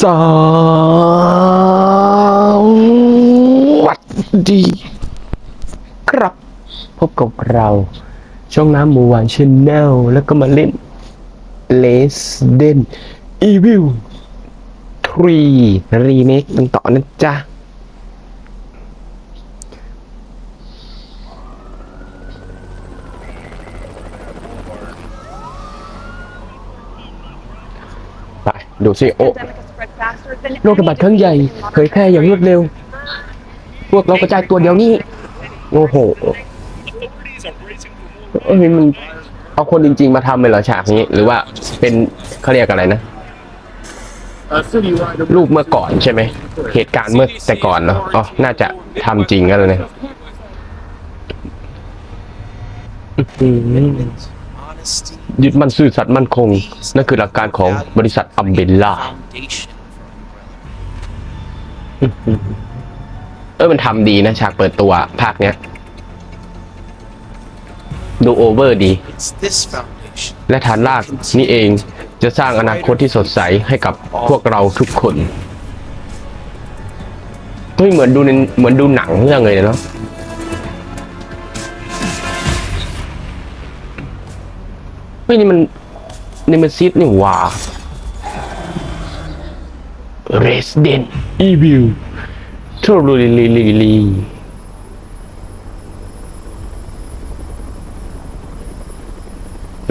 สวัสดี ครับ พบกับเรา ช่องน้ำหมูหวานชแนลแล้วก็มาเล่น Less Than Evil 3 Remake กันต่อนะจ๊ะ ดูสิโอ้โรคระบาดครั้งใหญ่เผยแพร่อย่างรวดเร็ว พวกเรากระจายตัวเดียวนี้ โอ้โหเอ้ยมันเอาคนจริง ๆ มาทำเลยเหรอฉากนี้ หรือว่าเป็นเขาเรียกอะไรนะรูปเมื่อก่อนใช่ไหม เหตุการณ์เมื่อแต่ก่อนเนาะอ๋อน่าจะทำจริงกันเลยนะอื้ออ honesty ยึดมั่นซื่อสัตย์มั่นคง นั่นคือหลักการของบริษัทอัมเบลล่าเออมันทำดีนะ ฉากเปิดตัวภาคเนี้ย ดูโอเวอร์ดี และฐานรากนี่เองจะสร้างอนาคตที่สดใสให้กับพวกเราทุกคนเฮ้ยเหมือนดูในเหมือนดูหนังเรื่องเลยเนาะ ฮ้ยนี่มันนี่มันซิดนี่หว่า Resident Evil ทรูลีลีลีลี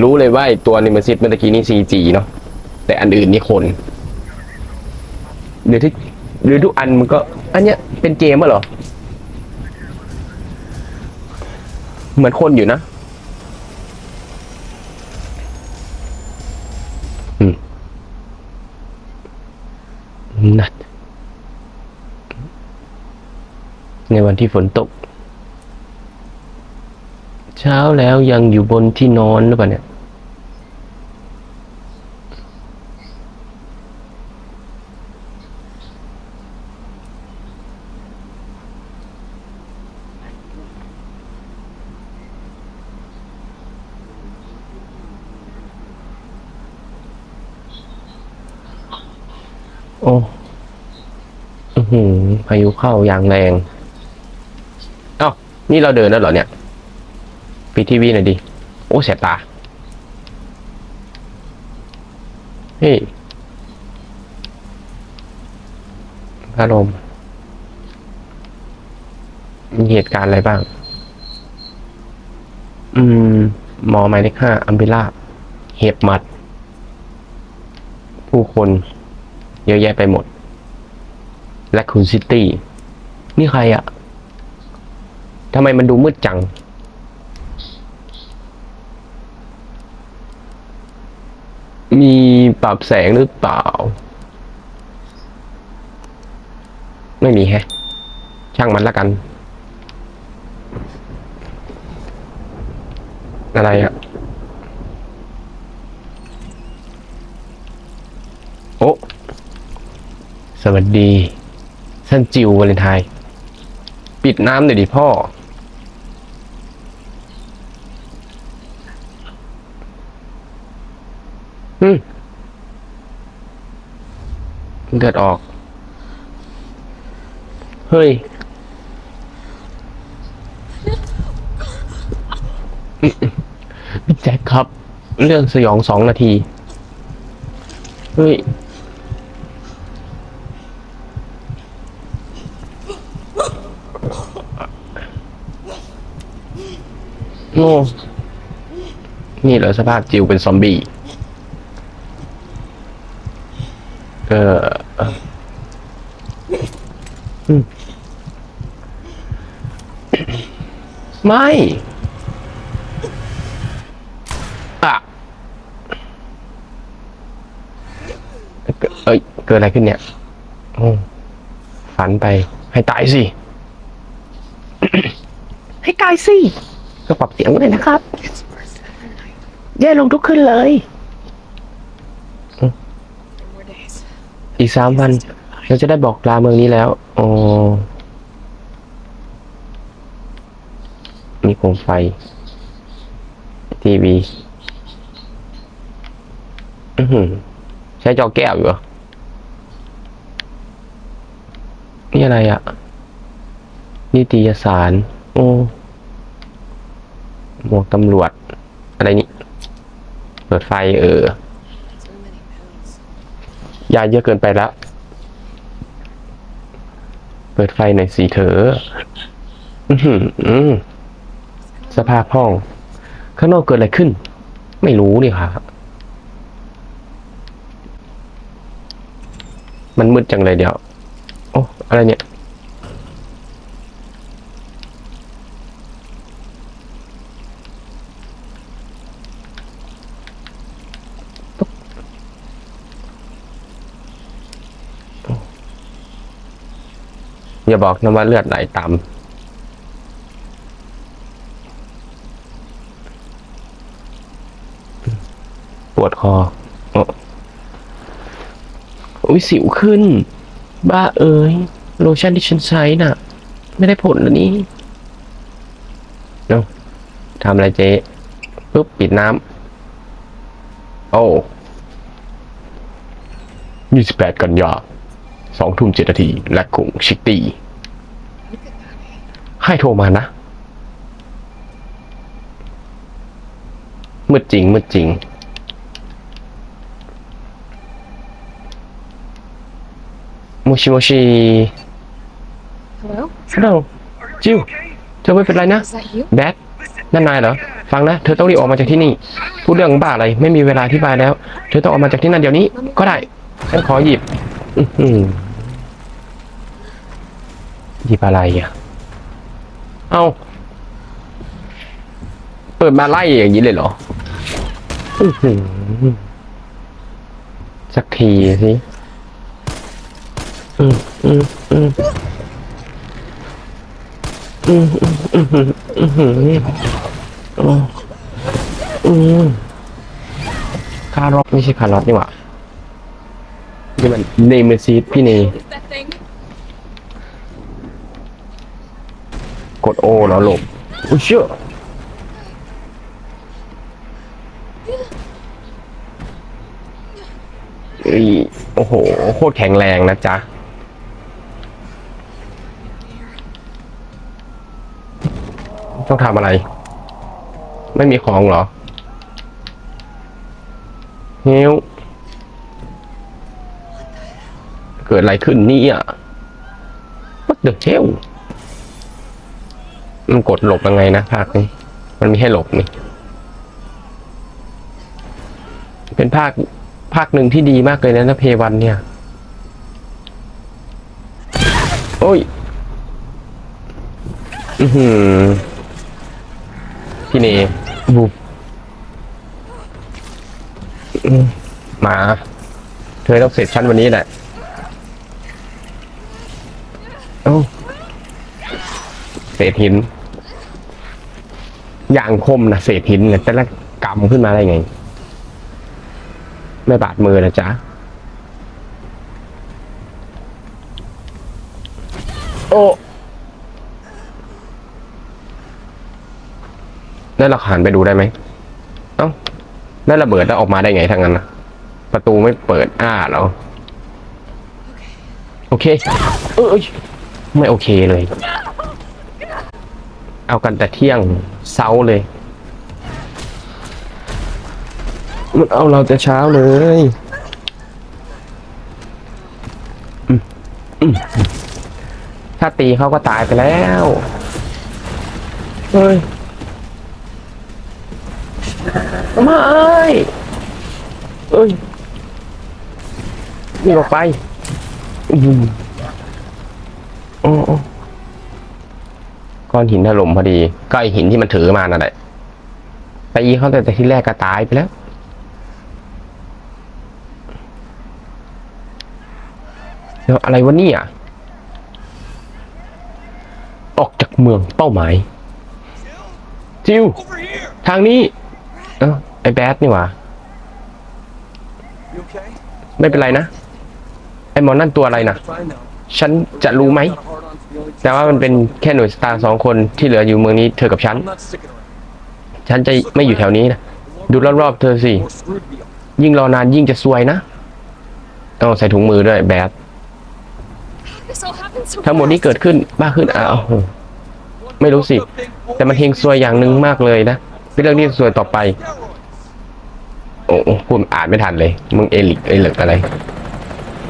รู้เลยว่าไอ้ตัวนิมซิตเมื่อตะกี้นี่ CG เนาะแต่อันอื่นนี่คนหรือที่หรือทุกอันมันก็ อันเนี้ยเป็นเกมอะเหรอ เหมือนคนอยู่นะ นัด ในวันที่ฝนตก เช้าแล้วยังอยู่บนที่นอนหรือเปล่าเนี่ย โอ้อือหือพายุเข้าอย่างแรง เอ้า นี่เราเดินแล้วเหรอเนี่ยปิดทีวีหน่อยดิ โอ้เสียตา เฮ้ยพัดลมมีเหตุการณ์อะไรบ้าง อืม มอหมายเลขห้าอัมเบล่า เห็บหมัด ผู้คน เยอะแยะไปหมดและคุณซิตี้นี่ใครอะทำไมมันดูมืดจัง มีปรับแสงหรือเปล่า ไม่มีแฮะ ช่างมันละกัน อะไรอะโอ้ สวัสดี ท่านจิววาเลนไทน์ปิดน้ำหน่อยดิพ่อ อืมเลือดออก เฮ้ย พี่แจ็คครับ เรื่องสยองสองนาที เฮ้ย โง่นี่เหรอสภาพจิวเป็นซอมบี้เออไม่อะเอ้ย เกิดอะไรขึ้นเนี่ยโอ้ฝันไปให้ตายสิ ให้ตายสิ ก็ปรับเสียงเลยนะครับ แย่ลงทุกขึ้นเลย อีกสามวัน เราจะได้บอกลาเมืองนี้แล้วอ๋อมีโคมไฟ ทีวีอืใช้จอแก้วอยู่เหรอ นี่อะไรอะนิตยสาร โอ้ หมวกตำรวจ อะไรนี่เปิดไฟเออยาเยอะเกินไปแล้ว เปิดไฟหน่อยสิเถอะอื้อหืออืมสภาพห้อง ข้างนอกเกิดอะไรขึ้น ไม่รู้นี่ค่ะ มันมืดจังเลยเดี๋ยว โอ้ อะไรเนี่ย อย่าบอกนะว่าเลือดไหลตามปวดคออุ้ยสิวขึ้น บ้าเอ๋ยโลชั่นที่ฉันใช้น่ะ ไม่ได้ผลแล้วนี่เนาะทำอะไรเจ๊ปุ๊บปิดน้ำโอ้ยี่สิบแปดกันยา สองทุ่มเจ็ดนาทีและคงชิกตี Look at that. ให้โทรมานะมืดจริงมืดจริงโมชิโมชิ Hello? ฮัลโหลจิวเธอไม่เป็นไรนะ Is that you? แบทนั่นนายเหรอ ฟังนะ เธอต้องรีบออกมาจากที่นี่ พูดเรื่องบ้าอะไร ไม่มีเวลาอธิบายแล้ว เธอต้องออกมาจากที่นั่นเดี๋ยวนี้ ก็ได้ ฉันขอหยิบอื้อ หยิบอะไรอะ เอาเปิดมาไล่อย่างนี้เลยเหรอสักทีสิอืมอืมอืมอืมอืมอืมอืมอืมอืมอืมคารอทไม่ใช่คารอทนี่หว่า นี่มันเนมซีดพี่เน Is that thing? กดโอแล้วหลบอุ้ยเชื่อเอ้ยโอ้โห โคตรแข็งแรงนะจ๊ะ ต้องทำอะไร ไม่มีของเหรอเฮล เกิดอะไรขึ้นนี่ย What the hell มันกดหลบยังไงนะภาคนี้ มันมีให้หลบนี่ เป็นภาคภาคหนึ่งที่ดีมากเลยนะนะเพวันเนี่ย โอ้ย อือหือพี่เนบุบมา เธอต้องเสร็จชั้นวันนี้แหละ เอ้าเศษหิน อย่างคมนะเศษหินเนี่ยแต่ละกำขึ้นมาได้ไง ไม่บาดมือนะจ๊ะ โอ้แล้วเราหันไปดูได้ไหม เอ้าแล้ระเบิดแล้วออกมาได้ไงทางนั้นนะประตูไม่เปิดอ้าเหรอโอเค เอย ไม่โอเคเลย เอากันแต่เที่ยงเช้าเลย มันเอาเราแต่เช้าเลยถ้าตีเขาก็ตายไปแล้วเฮ้ยไม่เอ้ยนี่ออกไปอืม ก้อนหินถล่มพอดี ก็ไอหินที่มันถือมานั่นแหละไปอีเขาแต่แต่ที่แรกก็ตายไปแล้วเดี๋ยวอะไรวะเนี่ยออกจากเมืองเป้าหมายจิวทางนี้ เอ้าไอแบดนี่หว่า okay? ไม่เป็นไรนะ ไอหมอนั่นตัวอะไรนะ ฉันจะรู้ไหม แต่ว่ามันเป็นแค่หน่วยสตาร์สองคนที่เหลืออยู่เมืองนี้เธอกับฉัน ฉันจะไม่อยู่แถวนี้นะ ดูรอบๆเธอสิ ยิ่งรอนานยิ่งจะซวยนะเอาใส่ถุงมือด้วยแบดทั้งหมดนี้เกิดขึ้นบ้าขึ้นอ้าวไม่รู้สิ แต่มันเฮงซวยอย่างหนึ่งมากเลยนะเป็นเรื่องที่ซวยต่อไป โอ้โอ้พูดอ่านไม่ทันเลย มึงเอลิกเอลิกอะไร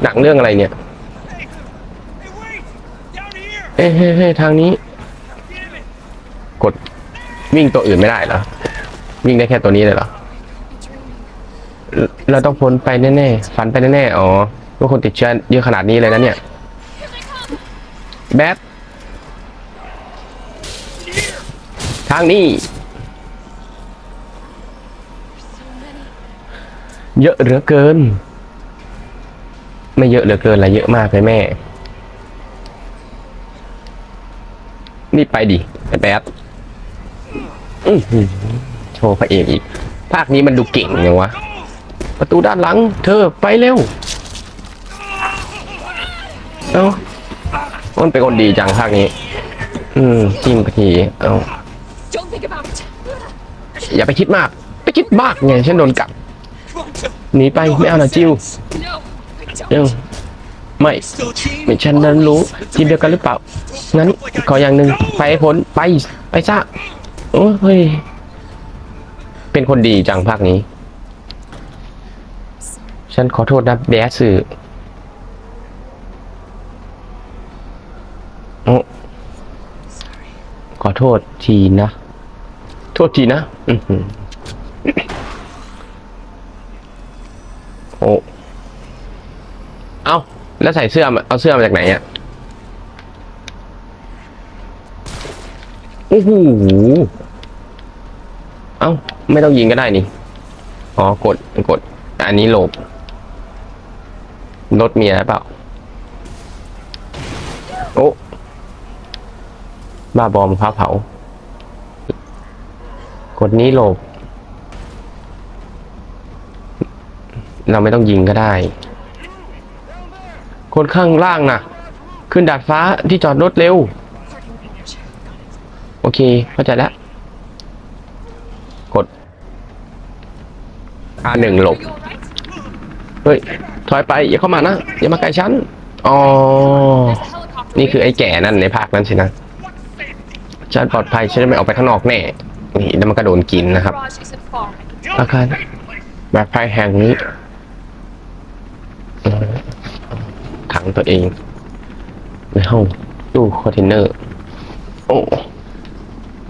หนังเรื่องอะไรเนี่ย เอ้ยเฮ้ยเฮ้ยทางนี้ กดวิ่งตัวอื่นไม่ได้เหรอ วิ่งได้แค่ตัวนี้เลยเหรอ เราต้องพ้นไปแน่ๆฝันไปแน่ๆ อ๋อว่าคนติดเชื้อเยอะขนาดนี้เลยนะเนี่ย แบททางนี้ เยอะเหลือเกิน ไม่เยอะเหลือเกินอะไรเยอะมากเลยแม่ นี่ไปดิไอ้แบอื้อหือโชว์พระเอกอีก ภาคนี้มันดูเก่งยังวะ ประตูด้านหลัง เธอไปเร็ว เอ้ามันเป็นคนดีจังภาคนี้ อืมจิ้มกะทีเอ้า Don't think about it. อย่าไปคิดมาก ไปคิดมากไงฉันโดนกัดหนีไปไม่เอานะจิว No, I เอ้า ไม่ Still a team? ไม่ฉันนั้นรู้ทีมเดียวกันหรือเปล่า งั้นขออย่างหนึ่งไปพ้นไปไปซะโอ้เฮ้ยเป็นคนดีจังภาคนี้ ฉันขอโทษนะแบสสื่อโอ้ขอโทษทีนะ โทษทีนะอือหือโอ้ เอา แล้วใส่เสื้อมาเอาเสื้อมาจากไหนอะโอ้โหเอ้า ไม่ต้องยิงก็ได้นี่ อ๋อ กด กด อันนี้โหลบ รถมีอะไรเปล่า โอ้บ้าบอมพ้าเผา กดนี้โหลบ เราไม่ต้องยิงก็ได้ คนข้างล่างน่ะ ขึ้นดาดฟ้าที่จอดรถเร็ว โอเค เข้าใจแล้ว กด R หนึ่งหลบ เฮ้ย ถอยไป อย่าเข้ามานะ อย่ามาใกล้ฉัน อ๋อ นี่คือไอ้แก่นั่นในภาคนั้นสินะ ฉันปลอดภัย ฉันจะไม่ออกไปข้างนอกแน่ นี่แล้วมันก็โดนกินนะครับ อาคารแบบภายแห่งนี้ เออถังตัวเอง ในห้องตู้คอนเทนเนอร์ โอ้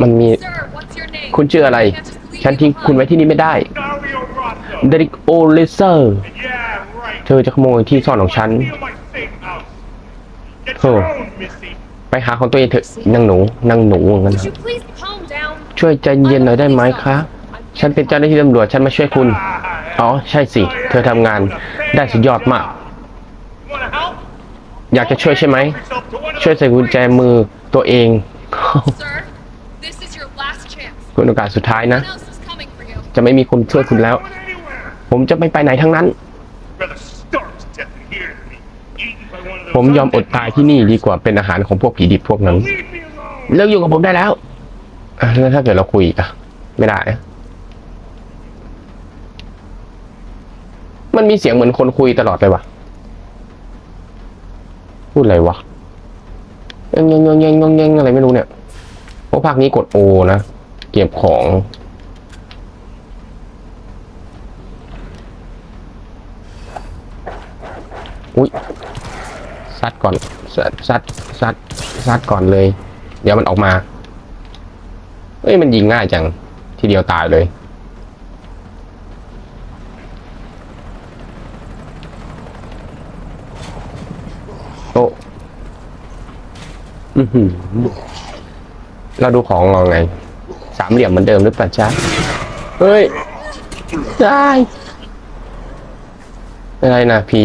มันมี Sir, what's your name? คุณชื่ออะไร I can't just leave ฉัน you ทิ้ง behind. คุณไว้ที่นี่ไม่ได้ Dario Rossi. เดริกโอเลเซอร์ Yeah, right. เธอจะขโมยที่ซ่อนของฉัน Steal my safe house. Get your Oh. own, Missy. ไปหาของตัวเองเถอะนางหนูนางหนูอย่างนั้น Could เหร you อ please calm down? ช่วยใจเย็นหน่อยได้ไหมคะ ฉันเป็นเจ้าหน้าที่ตำรวจฉันมาช่วยคุณ อ๋อ ใช่สิ เธอทำงานได้สุดยอดมาก You wanna help? อยากจะช่วยใช่ไหม Yourself to one of ช่วยใส่กุญแจมือตัวเอง Sir, this is your last chance. คุณโอกาสสุดท้ายนะ No one else is coming for you. จะไม่มีคนช่วยคุณแล้ว Going anywhere. ผมจะไม่ไปไหนทั้งนั้น Rather starve to death in here than be eaten by one of those ผมยอมอดตายที่นี่ดีกว่าเป็นอาหารของพวกผีดิบพวกนั้น Leave me alone. เลิกอยู่กับผมได้แล้วอะแล้วถ้าเกิดเราคุยอีกอะไม่ได้อะมันมีเสียงเหมือนคนคุยตลอดเลยวะ พูดอะไรวะยังยังยังยังยังยังอะไรไม่รู้เนี่ยเพราะภาคนี้กดโอนะ เก็บของ อุ้ยซัดก่อนซัดซัดซัดซัดก่อนเลย เดี๋ยวมันออกมา เอ้ยมันยิงง่ายจัง ทีเดียวตายเลย โอ้อือหือ เราดูของเราไง สามเหลี่ยมเหมือนเดิมหรือเปล่าจ๊ะเฮ้ย ได้อะไรนะผี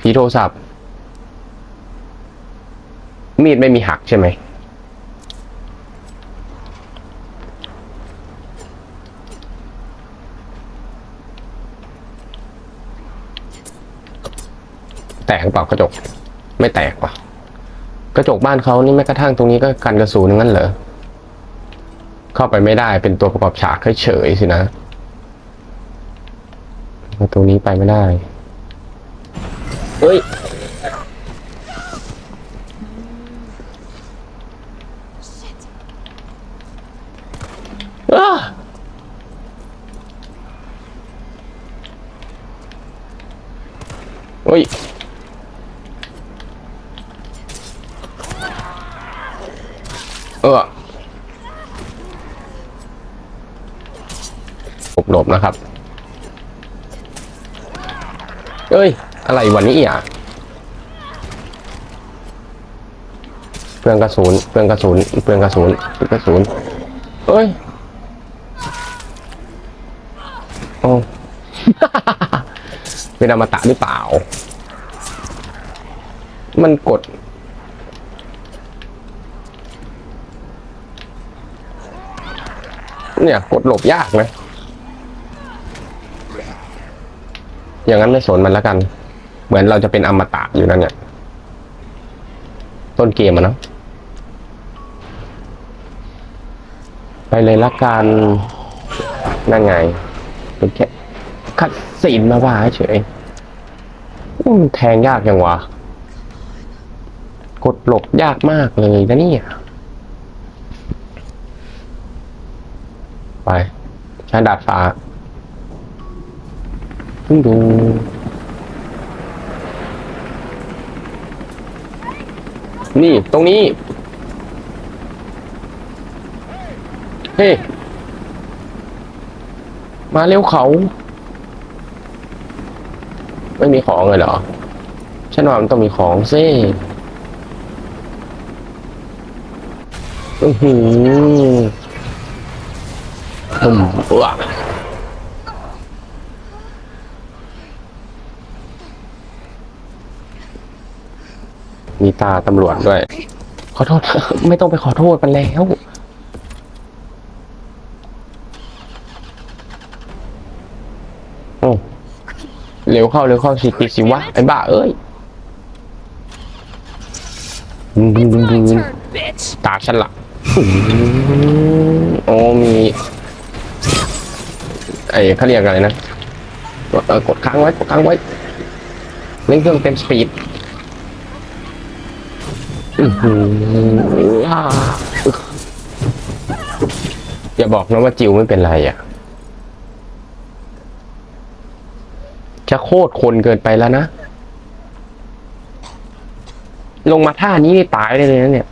ผีโทรศัพท์ มีดไม่มีหักใช่ไหมแตกเปล่ากระจก ไม่แตกว่ะ กระจกบ้านเขานี่แม้กระทั่งตรงนี้ก็กันกระสุนงั้นเหรอ เข้าไปไม่ได้เป็นตัวประกอบฉากเฉยๆสินะประตูนี้ไปไม่ได้ เฮ้ย อ้ยอะไรวันนี้อะเปลืองกระสุนเปลืองกระสุนเปลืองกระสุนเปลืองกระสุนเอ้ยโอ้ เป็นอมตะหรือเปล่า มันกด เนี่ย กดหลบยากนะ อย่างนั้นไม่สนมันแล้วกันเห มือนเราจะเป็นอมตะอยู่นั่นเนี่ยต้นเกมอะเนาะไปเลยละกันนั่นไงเป็นแค่คัดซีนมาว่าเฉยอืมแทงยากยังวะกดหลบยากมากเลยนะเนี่ยไปใช้ดาดฟ้าดู นี่ตรงนี้ เฮ้ มาเร็วเขา ไม่มีของเลยเหรอฉันว่ามันต้องมีของซิอือหืออืมว้า มีตาตำรวจด้วย ขอโทษ ไม่ต้องไปขอโทษมันแล้ว โอ้เร็วเข้าเร็วเข้าสิติดสิวะ ไอ้บ้าเอ้ยดึงดึงดึง My ดึง turn, bitch. ตาฉันละอื้อหือโอ้มี ไอ้เขาเรียกอะไรนะกดเออกดค้างไว้กดค้างไว้เร่งเครื่องเต็มสปีด อย่าบอกนะว่าจิวไม่เป็นไรอะ จะโคตรคนเกินไปแล้วนะ ลงมาท่านี้ตายเลยนะเนี่ย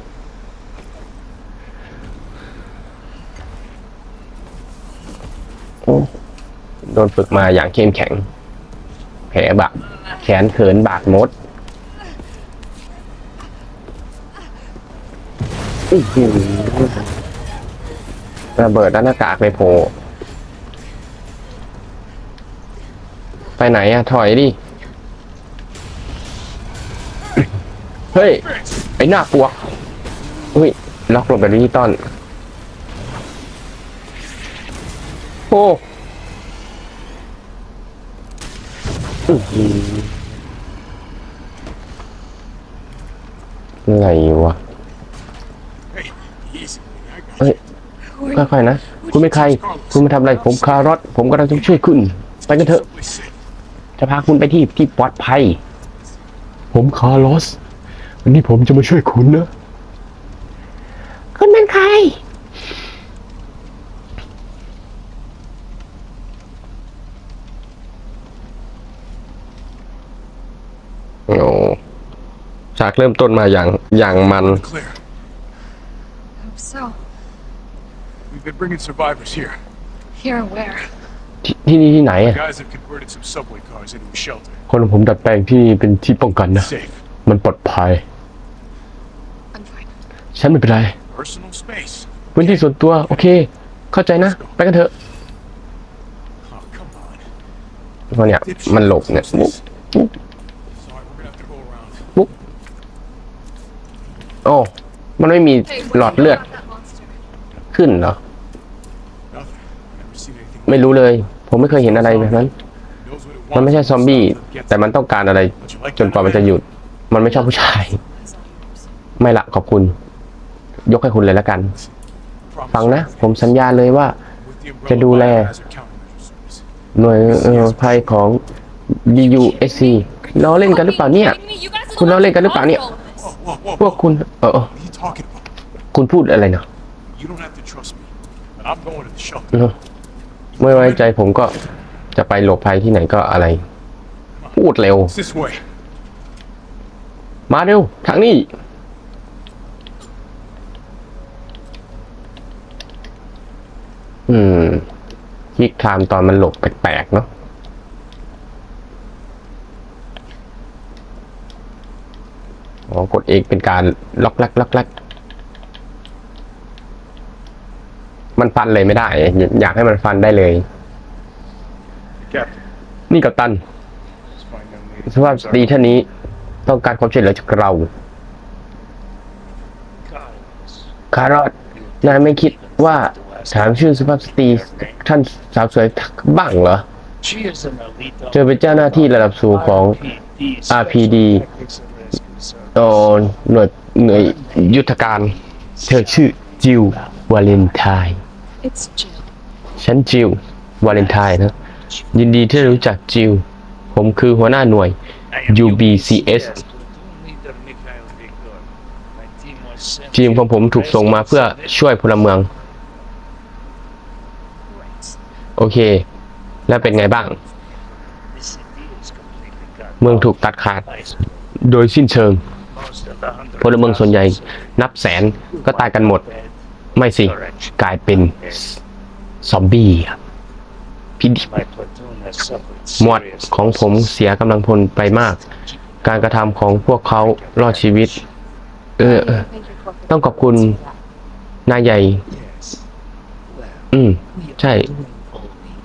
โดนฝึกมาอย่างเข้มแข็ง แผลบะแขนเขินบาดมด อื้อหือระเบิดด้านหน้ากากเลยโผล่ไปไหนอะถอยดิ เฮ้ย ไอ้หน้าปวกเฮ้ย ล็อกลงแบบดิจิตอลโอ้อื้อหืออะไรวะ Hey, easy. I got เฮ้ยค่อยๆนะ คุณเป็นใคร คุณมาทำอะไร ผมคารอทผมกำลังจะช่วยคุณ ไปกันเถอะ you safe. จะพาคุณไปที่ที่ปลอดภัย ผมคาร์ลอส วันนี้ผมจะมาช่วยคุณนะ คุณเป็นใคร โอ้ฉากเริ่มต้นมาอย่างอย่างมัน Clear. We've been bringing survivors here. Here and where? ที่ที่นี่ที่ไหนอะ Guys have converted some subway cars into a shelter. คนของผมดัดแปลงที่นี่เป็นที่ป้องกันนะ Safe. มันปลอดภัย I'm fine. ฉันไม่เป็นไร Personal space. พื้นที่ส่วนตัว โอเค เข้าใจนะ ไปกันเถอะ Oh, come on. เพราะเนี่ย มันหลบเนี่ยปุ๊บปุ๊บ Sorry, we're gonna have to go around. โอ้ มันไม่มี Hey, หลอดเลือด what do you know about that monster? ขึ้นเหรอ ไม่รู้เลย ผมไม่เคยเห็นอะไรแบบนั้น Knows what it มัน wants. ไม่ใช่ซอมบี้ Gets แต่มันต้องการอะไร Don't you like จนกว่ามันจะหยุด มันไม่ชอบผู้ชาย It's all yours. ไม่ละขอบคุณ ยกให้คุณเลยแล้วกัน ฟังนะ ผมสัญญาเลยว่า With the umbrella จะดูแล biohazard countermeasure service. หน่วยเอ่อภัยของ DUSC ล้อเล่นกันหรือเปล่าเนี่ย คุณล้อเล่นกันหรือเปล่าเนี่ย Whoa, whoa, whoa, พวก whoa. คุณเออเออ What are you talking about? คุณพูดอะไรนะ ไม่ไว้ใจผมก็จะไปหลบภัยที่ไหนก็อะไร พูดเร็ว It's this way. มาเร็ว ทางนี้ อืมคลิกไทม์ตอนมันหลบแปลกๆเนาะอ๋อกดเอกเป็นการล็อกแรกล็อกแรก มันฟันเลยไม่ได้อยอยากให้มันฟันได้เลย Captain, นี่กับตัน this fine young lady สภาพสตรีท่านนี้ต้องการความช่วยเหลือจากเราคารอดนายไม่คิดว่าถามชื่อสุภาพสตรีท่านสาวสวยบ้างเหรอ She is an elite เธอเป็นเจ้าหน้าที่ระดับสูงของ RPD โอหน่วยหน่วยยุทธการ เธอชื่อจิววาเลนไทน์ It's Jill. ฉันจิววาเลนไทน์นะ ยินดีที่รู้จักจิว ผมคือหัวหน้าหน่วย UBCS ทีมของผมถูกส่งมาเพื่อช่วยพลเมือง โอเค แล้วเป็นไงบ้าง เมืองถูกตัดขาด โดยสิ้นเชิง พลเมืองส่วนใหญ่นับแสนก็ตายกันหมด ไม่สิ กลายเป็นซอมบี้ครับพิดิบหมวดของผมเสียกำลังพลไปมาก การกระทำของพวกเขารอดชีวิต เออเออ Thank your corporate ต้องขอบคุณนายใหญ่ อืม ใช่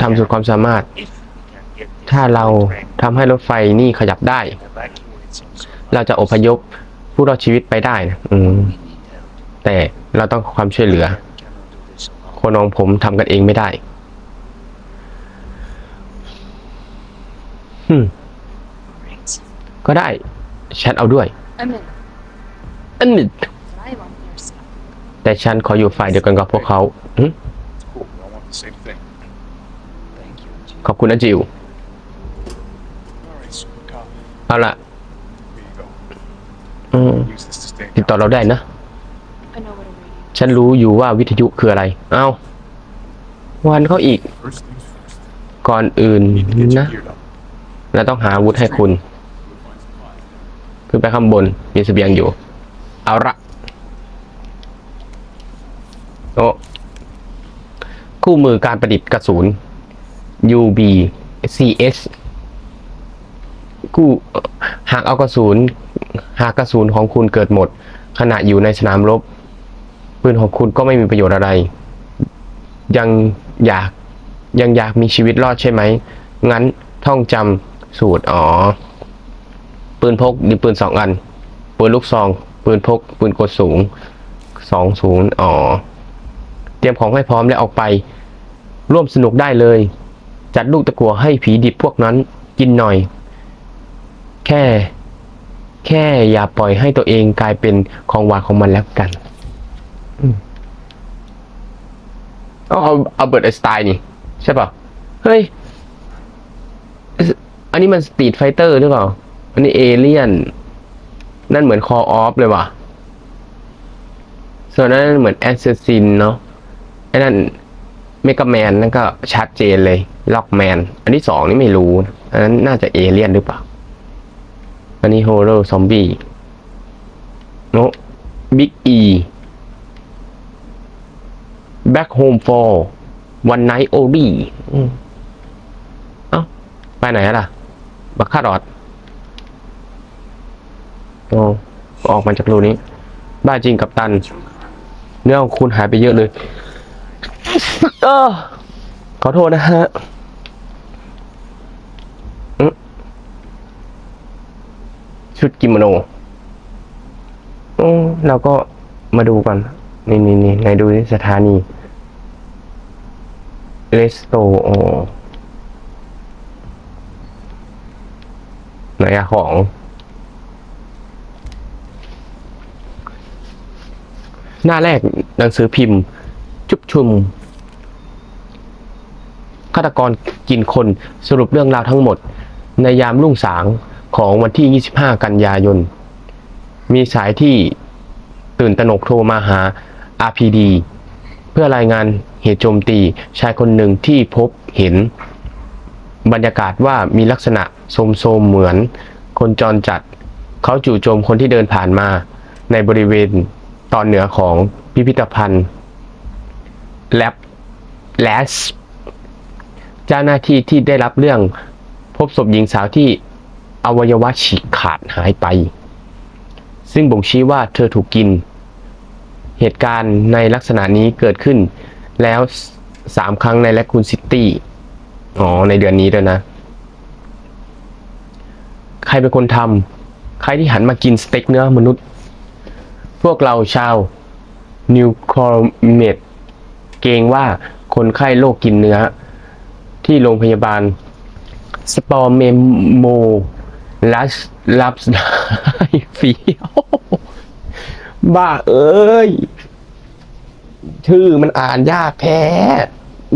ทำสุดความสามารถ ถ้าเราทำให้รถไฟนี่ขยับได้ เราจะอพยพผู้รอดชีวิตไปได้นะอืม แต่เราต้องขอความช่วยเหลือ คนของผมทำกันเองไม่ได้ฮึม Great. ก็ได้ฉันเอาด้วย I'm in. อันนี้ But I'm on your side. แต่ฉันขออยู่ฝ่ายเดียวกันกับพวกเขาหึ Cool. I want the same thing. ขอบคุณนะจิว All right, super cop. เอาละ Here you go. อืม Use this to stay in ติดต่อเราได้นะ I know what a radio. ฉันรู้อยู่ว่าวิทยุคืออะไร เอาวันเขาอีก ก่อนอื่นนะเราต้องหาอาวุธให้คุณ ขึ้นไปข้างบน มีเสบียงอยู่ เอาละโอ้คู่มือการประดิษฐ์กระสุน UB CS กู้หากเอากระสุนหากกระสุนของคุณเกิดหมด ขณะอยู่ในสนามรบ ปืนของคุณก็ไม่มีประโยชน์อะไร ยังอยากยังอยากมีชีวิตรอดใช่ไหม งั้นท่องจำสูตรอ๋อ ปืนพกมีปืนสองอัน ปืนลูกซอง ปืนพก ปืนกดสูงสองศูนย์อ๋อ เตรียมของให้พร้อมแล้วออกไป ร่วมสนุกได้เลย จัดลูกตะกัวให้ผีดิบพวกนั้นกินหน่อย แค่ แค่อย่าปล่อยให้ตัวเองกลายเป็นของหวานของมันแล้วกันอืม เอาเอาเอาเบิร์ตไอน์สไตน์นี่ ใช่ป่ะ เฮ้ย อันนี้มันสตรีทไฟเตอร์หรือเปล่า อันนี้เอเลี่ยน นั่นเหมือนคอออฟเลยว่ะ ส่วนนั้นเหมือนแอสซ s ซินเนาะไอ้นั่นเมกาแมนนั่นก็ชัดเจนเลย ล็อกแมน อันที่สองนี่ไม่รู้ อันนั้นน่าจะเอเลี่ยนหรือเปล่า อันนี้โฮโรซอมบี้โนบิ๊กอี แบ็คโฮมฟอร์วันไนท์โอดี้เอ้า ไปไหนล่ะ บักคารอดโอ้ออกมาจากรูนี้ บ้าจริงกับตันเนื้อของคุณหายไปเยอะเลย เออ ขอโทษนะฮะชุดกิโมโนอืมเราก็มาดูกัน นี่นี่นี่ไหนดูสถานี เลสโตโอไหนอะของ หน้าแรกหนังสือพิมพ์ จุบชุมฆาตกรกินคนสรุปเรื่องราวทั้งหมด ในยามรุ่งสางของวันที่ 25 กันยายน มีสายที่ตื่นตระหนกโทรมาหา RPD พื่อรายงานเหตุโจมตี ชายคนหนึ่งที่พบเห็น บรรยากาศว่ามีลักษณะโทมโมๆเหมือน คนจรจัด เขาจู่โจมคนที่เดินผ่านมา ในบริเวณตอนเหนือของพิพิธภัณฑ์แลบแลสเจ้าหน้าที่ที่ได้รับเรื่องพบศพหญิงสาวที่อวัยวะฉีกขาดหายไป ซึ่งบ่งชี้ว่าเธอถูกกิน เหตุการณ์ในลักษณะนี้เกิดขึ้น แล้วสามครั้งในแลคูนซิตี้อ๋อในเดือนนี้ด้วยนะ ใครเป็นคนทำใครที่หันมากินสเต็กเนื้อมนุษย์ พวกเราชาวนิวคอร์เมดเกรงว่าคนไข้โรคกินเนื้อ ที่โรงพยาบาลสปอร์เมโมลัสลับฟี บ้าเอ้ย ชื่อมันอ่านยากแท้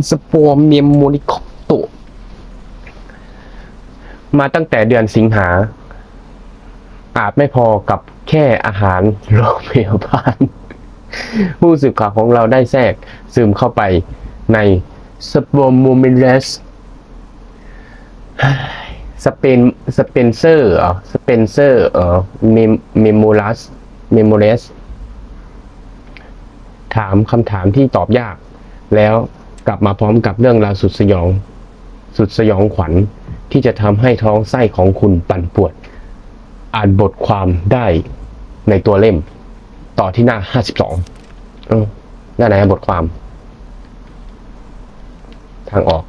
สปอร์เมโมนิคโตมาตั้งแต่เดือนสิงหา อาจไม่พอกับแค่อาหารโรงพยาบาลผู้สื่อข่าวของเราได้แทรกซึมเข้าไปในสปอร์โมเมเลสสเปนสเปนเซอร์อ๋อสเปนเซอร์เออเมมโมลัสเมโมเลส ถามคำถามที่ตอบยาก แล้วกลับมาพร้อมกับเรื่องราวสุดสยอง สุดสยองขวัญที่จะทำให้ท้องไส้ของคุณปั่นปวนอ่านบทความได้ในตัวเล่ม ต่อที่หน้าห้าสิบสองหน้าไหนอะบทความ ทางออก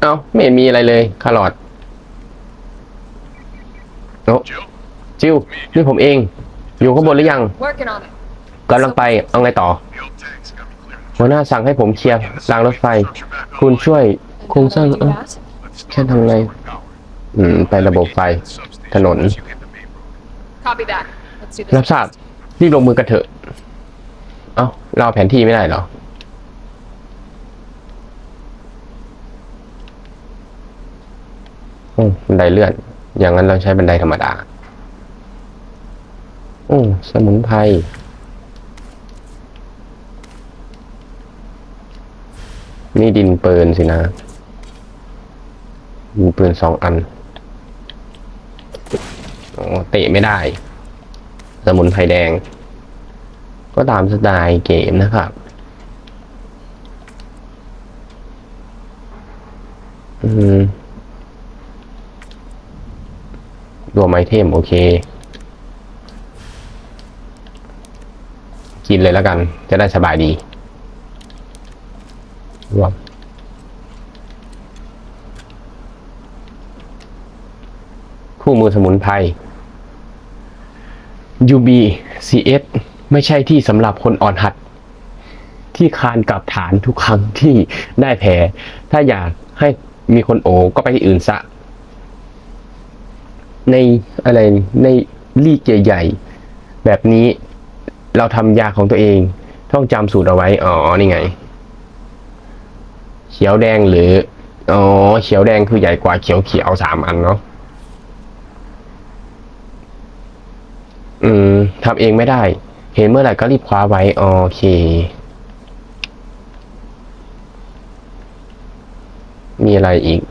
เอาไม่มีอะไรเลยคาร์ลอดโอ้ Jill, จิวนี่ผมเอง อยู่ข้างบนหรือยัง Working on it. กำลังไปเอาไงต่อ the old tanks got me clear. หัวหน้าสั่งให้ผมเคลียร์รางรถไฟ Structure back คุณ online. ช่วย And โครงสร้าง how do I เอ้า do that? Let's Can't start have with like- restoring power. อืม ไประบบไฟ Substation ถนน as you hit the main road. Copy that. Let's do this. รับทราบ first. รีบลงมือกันเถอะ เอ้า เราเอาแผนที่ไม่ได้เหรออืมบันไดเลื่อน อย่างนั้นเราใช้บันไดธรรมดาโอ้สมุนไพรนี่ดินปืนสินะ ดินปืนสองอันอเตะไม่ได้ สมุนไพรแดง ก็ตามสไตล์เกมนะครับอืมรวมไอเทมโอเค กินเลยแล้วกัน จะได้สบายดีรวมคู่มือสมุนไพร UBCS ไม่ใช่ที่สำหรับคนอ่อนหัด ที่คานกลับฐานทุกครั้งที่ได้แผล ถ้าอยากให้มีคนโอก็ไปที่อื่นซะ ในอะไรในลีกใหญ่ๆแบบนี้ เราทำยาของตัวเองต้องจำสูตรเอาไว้ อ๋อ นี่ไง เขียวแดงหรือ อ๋อ เขียวแดงคือใหญ่กว่าเขียวเขียวสามอันเนาะ อืมทำเองไม่ได้ เห็นเมื่อไหร่ก็รีบคว้าไว้ โอเค มีอะไรอีก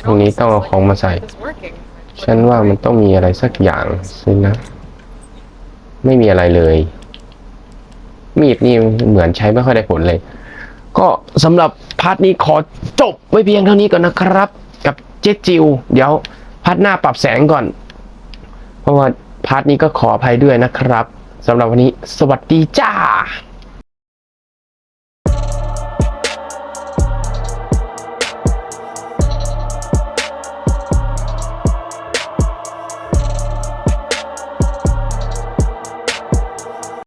It ตรงนี้ almost ต้องเอา sounds ของมาใส่ like it's working. ฉันว่ามันต้องมีอะไรสักอย่างสินะ ไม่มีอะไรเลย มีดนี่เหมือนใช้ไม่ค่อยได้ผลเลย ก็สำหรับพาร์ทนี้ขอจบไว้เพียงเท่านี้ก่อนนะครับ กับเจจิว เดี๋ยวพาร์ทหน้าปรับแสงก่อน เพราะว่าพาร์ทนี้ก็ขออภัยด้วยนะครับสำหรับวันนี้ สวัสดีจ้า